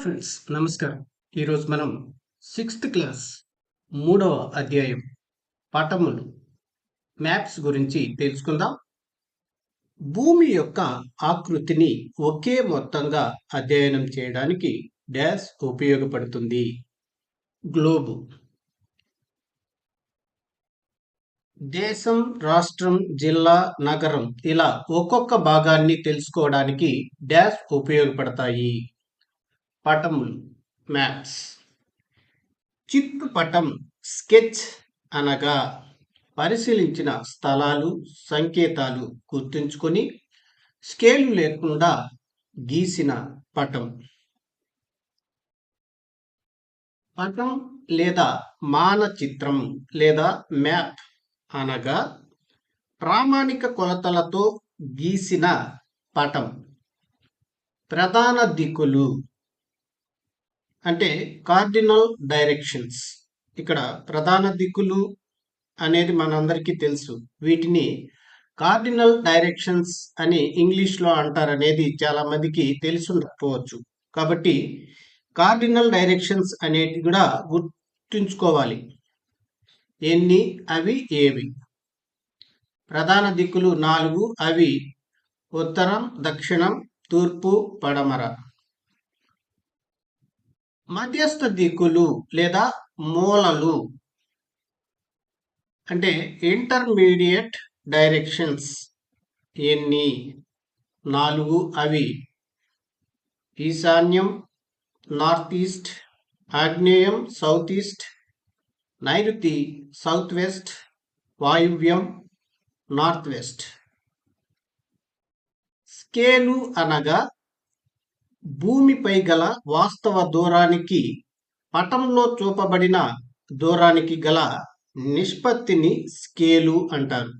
Friends నమస్కారం. ఈరోజు మనం సిక్స్త్ క్లాస్ మూడవ అధ్యాయం పటములు మ్యాప్స్ గురించి తెలుసుకుందాం. భూమి యొక్క ఆకృతిని ఒకే మొత్తంగా అధ్యయనం చేయడానికి డ్యాష్ ఉపయోగపడుతుంది. గ్లోబు. దేశం రాష్ట్రం జిల్లా నగరం ఇలా ఒక్కొక్క భాగాన్ని తెలుసుకోవడానికి డ్యాష్ ఉపయోగపడతాయి. పటములు మ్యాప్స్ చిత్తు పటం స్కెచ్ అనగా పరిశీలించిన స్థలాలు సంకేతాలు గుర్తుంచుకొని స్కేలు లేకుండా గీసిన పటం. పటం లేదా మానచిత్రం లేదా మ్యాప్ అనగా ప్రామాణిక కొలతలతో గీసిన పటం. ప్రధాన దిక్కులు అంటే కార్డినల్ డైరెక్షన్స్. ఇక్కడ ప్రధాన దిక్కులు అనేది మనందరికీ తెలుసు. వీటిని కార్డినల్ డైరెక్షన్స్ అని ఇంగ్లీష్లో అంటారనేది చాలా మందికి తెలుసుండకపోవచ్చు. కాబట్టి కార్డినల్ డైరెక్షన్స్ అనేది కూడా గుర్తుంచుకోవాలి. ఎన్ని అవి ఏవి? ప్రధాన దిక్కులు నాలుగు అవి ఉత్తరం దక్షిణం తూర్పు పడమర. మధ్యస్థ దిక్కులు లేదా మూలలు అంటే ఇంటర్మీడియట్ డైరెక్షన్స్. ఎన్ని? నాలుగు అవి. ఈశాన్యం నార్త్ ఈస్ట్ ఆగ్నేయం సౌత్ ఈస్ట్ నైరుతి సౌత్ వెస్ట్ వాయువ్యం నార్త్ వెస్ట్. స్కేలు అనగా భూమిపై గల వాస్తవ దూరానికి పటంలో చూపబడిన దూరానికి గల నిష్పత్తిని స్కేలు అంటారు.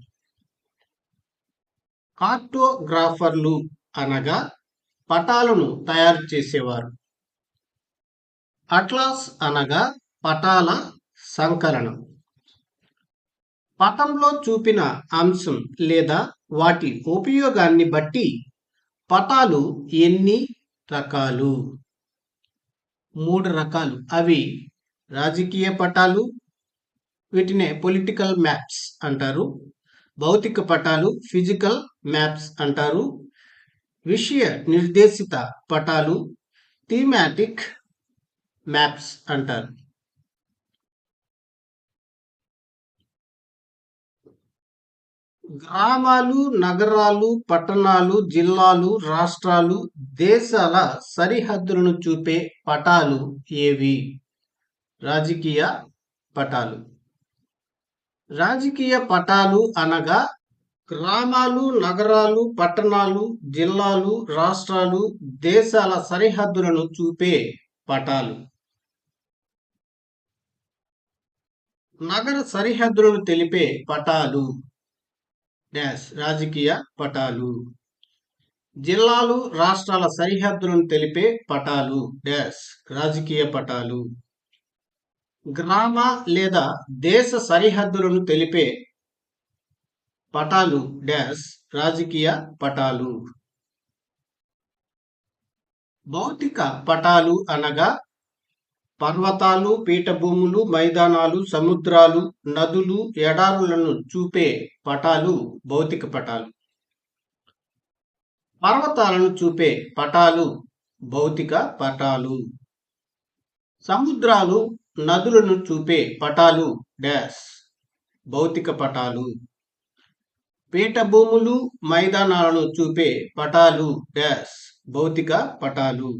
కార్టోగ్రాఫర్లు అనగా పటాలను తయారు చేసేవారు. అట్లాస్ అనగా పటాల సంకలనం. పటంలో చూపిన అంశం లేదా వాటి ఉపయోగాన్ని బట్టి పటాలు ఎన్ని రకాలు. మూడు రకాలు. అవి రాజకీయ పటాలు వీటినే పొలిటికల్ మ్యాప్స్ అంటారు. భౌతిక పటాలు ఫిజికల్ మ్యాప్స్ అంటారు. విషయ నిర్దేశిత పటాలు థీమాటిక్ మ్యాప్స్ అంటారు. గ్రామాలు నగరాలు పట్టణాలు జిల్లాలు రాష్ట్రాలు దేశాల సరిహద్దులను చూపే పటాలు ఏవి? రాజకీయ పటాలు. రాజకీయ పటాలు అనగా గ్రామాలు నగరాలు పట్టణాలు జిల్లాలు రాష్ట్రాలు దేశాల సరిహద్దులను చూపే పటాలు. నగర సరిహద్దులను తెలిపే పటాలు. డాష్ రాజకీయ పటాలు. జిల్లాలు రాష్ట్రాల సరిహద్దులను తెలిపే పటాలు. డాష్ రాజకీయ పటాలు. గ్రామ లేదా దేశ సరిహద్దులను తెలిపే పటాలు. డాష్ రాజకీయ పటాలు. భౌతిక పటాలు అనగా పర్వతాలు పీఠభూములు మైదానాలు సముద్రాలు నదులు ఎడారులను చూపే పటాలు భౌతిక పటాలు. పర్వతాలను చూపే పటాలు భౌతిక పటాలు. సముద్రాలు నదులను చూపే పటాలు డాష్ భౌతిక పటాలు. పీఠభూములు మైదానాలను చూపే పటాలు డాష్ భౌతిక పటాలు.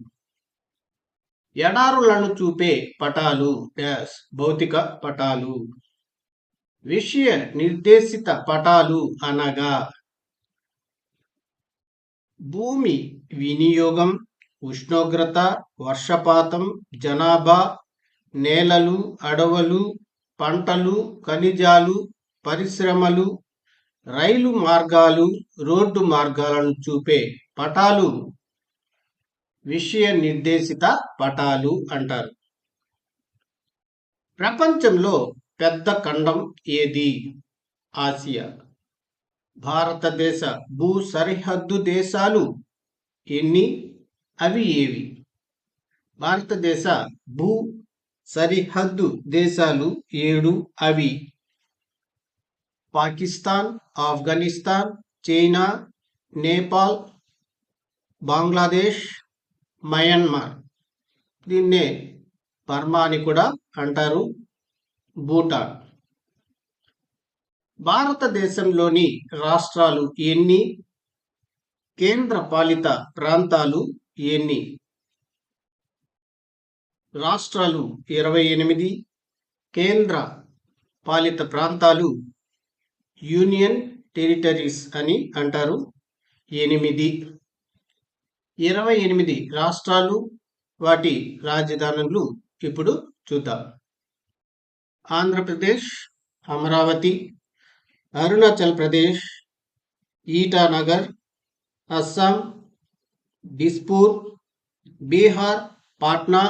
ఎడారులను చూపే పటాలు డాష్ భౌతిక పటాలు. విషయ నిర్దేశిత పటాలు అనగా భూమి వినియోగం ఉష్ణోగ్రత వర్షపాతం జనాభా నేలలు అడవులు పంటలు ఖనిజాలు పరిశ్రమలు రైలు మార్గాలు రోడ్డు మార్గాలను చూపే పటాలు. విషయ నిర్దేశిత పటాలు అంటారు. ప్రపంచంలో పెద్ద ఖండం ఏది? ఆసియా. భారతదేశ భూ సరిహద్దు దేశాలు ఎన్ని? అవి ఏవి? భారతదేశ భూ సరిహద్దు దేశాలు ఏడు? అవి పాకిస్తాన్ ఆఫ్ఘనిస్తాన్ చైనా నేపాల్ బంగ్లాదేశ్ మయన్మార్. దీన్నే బర్మా అని కూడా అంటారు భూటాన్. భారతదేశంలోని రాష్ట్రాలు ఎన్ని? కేంద్ర పాలిత ప్రాంతాలు ఎన్ని? రాష్ట్రాలు ఇరవై ఎనిమిది కేంద్ర పాలిత ప్రాంతాలు యూనియన్ టెరిటరీస్ అని అంటారు ఎనిమిది. ఇరవై ఎనిమిది రాష్ట్రాలు వాటి రాజధానులు ఇప్పుడు చూద్దాం. ఆంధ్రప్రదేశ్ అమరావతి అరుణాచల్ ప్రదేశ్ ఈటానగర్ అస్సాం డిస్పూర్ బీహార్ పాట్నా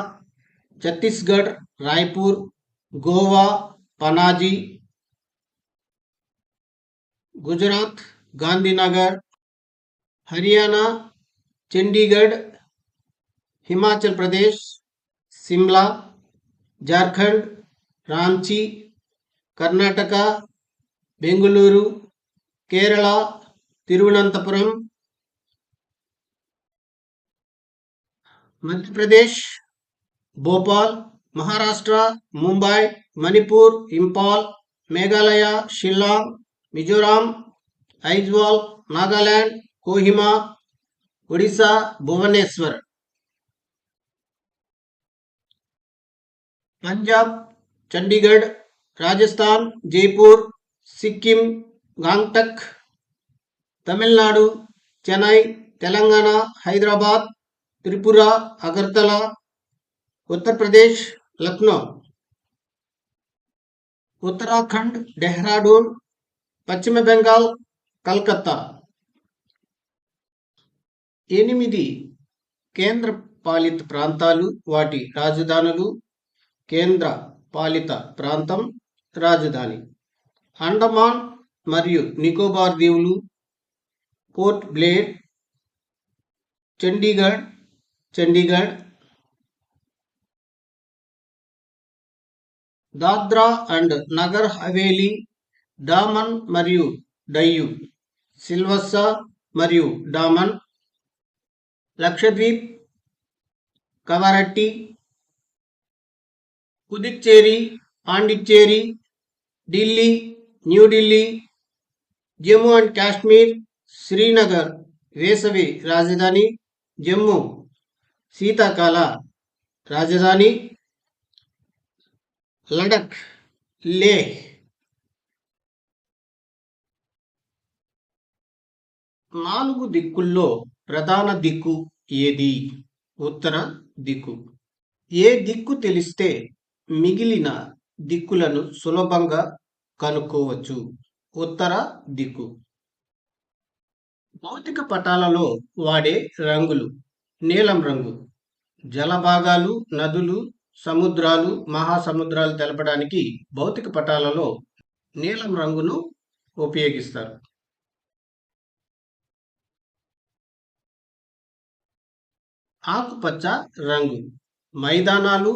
ఛత్తీస్గఢ్ రాయ్పూర్ గోవా పనాజీ గుజరాత్ గాంధీనగర్ హర్యానా చండీగఢ్ హిమాచల్ ప్రదేశ్ సిమ్లా జార్ఖండ్ రాంచీ కర్ణాటక బెంగళూరు కేరళ తిరువనంతపురం మధ్యప్రదేశ్ భోపాల్ మహారాష్ట్ర ముంబై మణిపూర్ ఇంపాల్ మేఘాలయ షిల్లాంగ్ మిజోరాం ఐజ్వాల్ నాగాలాండ్ కోహిమా ఒడిశా భువనేశ్వర్. పంజాబ్ చండీగఢ్ రాజస్థాన్ జైపూర్ సిక్కిం గాంగ్టక్ తమిళనాడు చెన్నై తెలంగాణ హైదరాబాద్ త్రిపుర అగర్తల ఉత్తరప్రదేశ్ లక్నో. ఉత్తరాఖండ్ డెహ్రాడూన్ పశ్చిమ బెంగాల్ కల్కత్తా. ఎనిమిది కేంద్ర పాలిత ప్రాంతాలు వాటి రాజధానులు కేంద్ర పాలిత ప్రాంతం రాజధాని. అండమాన్ మరియు నికోబార్ దీవులు పోర్ట్ బ్లేర్ చండీగఢ్ చండీగఢ్ దాద్రా అండ్ నగర్ హవేలీ డామన్ మరియు డయ్యు సిల్వస్సా మరియు డామన్ లక్షద్వీప్ కవరట్టి పుదుచ్చేరి పాండిచ్చేరి ఢిల్లీ న్యూఢిల్లీ జమ్మూ అండ్ కాశ్మీర్ శ్రీనగర్ వేసవి రాజధాని జమ్మూ శీతాకాల రాజధాని లడక్ లే. నాలుగు దిక్కుల్లో ప్రధాన దిక్కు ఏది? ఉత్తర దిక్కు. ఏ దిక్కు తెలిస్తే మిగిలిన దిక్కులను సులభంగా కనుక్కోవచ్చు. ఉత్తర దిక్కు. భౌతిక పటాలలో వాడే రంగులు నీలం రంగు. జలభాగాలు నదులు సముద్రాలు మహాసముద్రాలు తెలపడానికి భౌతిక పటాలలో నీలం రంగును ఉపయోగిస్తారు. ఆకుపచ్చ రంగు. మైదానాలు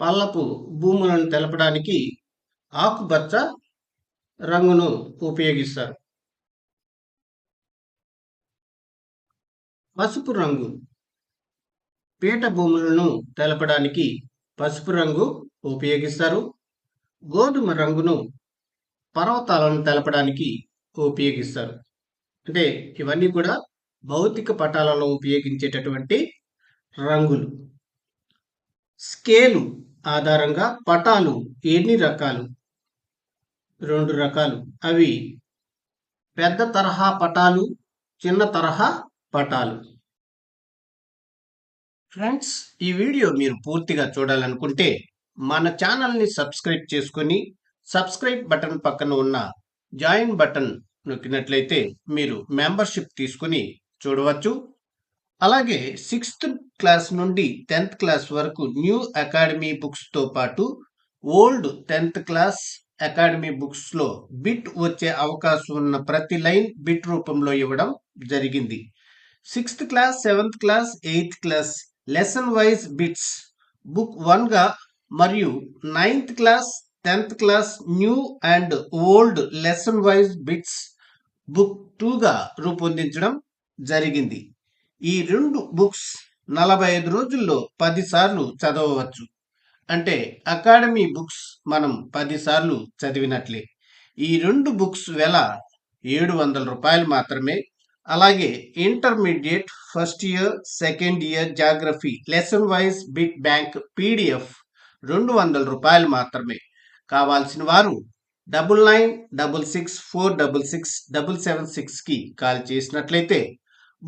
పల్లపు భూములను తెలపడానికి ఆకుపచ్చ రంగును ఉపయోగిస్తారు. పసుపు రంగు. పీఠ భూములను తెలపడానికి పసుపు రంగు ఉపయోగిస్తారు. గోధుమ రంగును పర్వతాలను తెలపడానికి ఉపయోగిస్తారు. అంటే ఇవన్నీ కూడా భౌతిక పటాలలో ఉపయోగించేటటువంటి రంగులు. స్కేలు ఆధారంగా పటాలు ఎన్ని రకాలు? రెండు రకాలు. అవి పెద్ద తరహా పటాలు చిన్న తరహా పటాలు. ఫ్రెండ్స్ ఈ వీడియో మీరు పూర్తిగా చూడాలనుకుంటే మన ఛానల్ని సబ్స్క్రైబ్ చేసుకొని సబ్స్క్రైబ్ బటన్ పక్కన ఉన్న జాయిన్ బటన్ నొక్కినట్లయితే మీరు మెంబర్షిప్ తీసుకుని చూడవచ్చు. అలాగే సిక్స్త్ క్లాస్ నుండి టెన్త్ క్లాస్ వరకు న్యూ అకాడమీ బుక్స్తో పాటు ఓల్డ్ టెన్త్ క్లాస్ అకాడమీ బుక్స్లో బిట్ వచ్చే అవకాశం ఉన్న ప్రతి లైన్ బిట్ రూపంలో ఇవ్వడం జరిగింది. Sixth class seventh class eighth class lesson wise bits book వన్గా మరియు ninth class tenth class new and old lesson wise bits book టూగా రూపొందించడం జరిగింది. ఈ రెండు బుక్స్ నలభై ఐదు రోజుల్లో పదిసార్లు చదవవచ్చు. అంటే అకాడమీ బుక్స్ మనం పదిసార్లు చదివినట్లే. ఈ రెండు బుక్స్ వెల ఏడు వందల రూపాయలు మాత్రమే. అలాగే intermediate first year second year geography lesson wise bit bank PDF రెండు వందల రూపాయలు మాత్రమే. కావాల్సిన వారు double nine double six four double six double seven సిక్స్కి కాల్ చేసినట్లయితే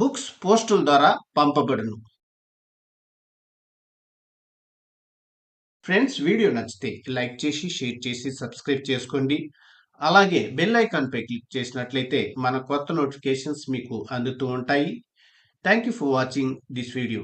బుక్స్ పోస్టుల ద్వారా పంపబడును. ఫ్రెండ్స్ వీడియో నచ్చితే లైక్ చేసి షేర్ చేసి సబ్స్క్రైబ్ చేసుకోండి. అలాగే బెల్ ఐకాన్పై క్లిక్ చేసినట్లయితే మన కొత్త నోటిఫికేషన్స్ మీకు అందుతూ ఉంటాయి. Thank you for watching this video.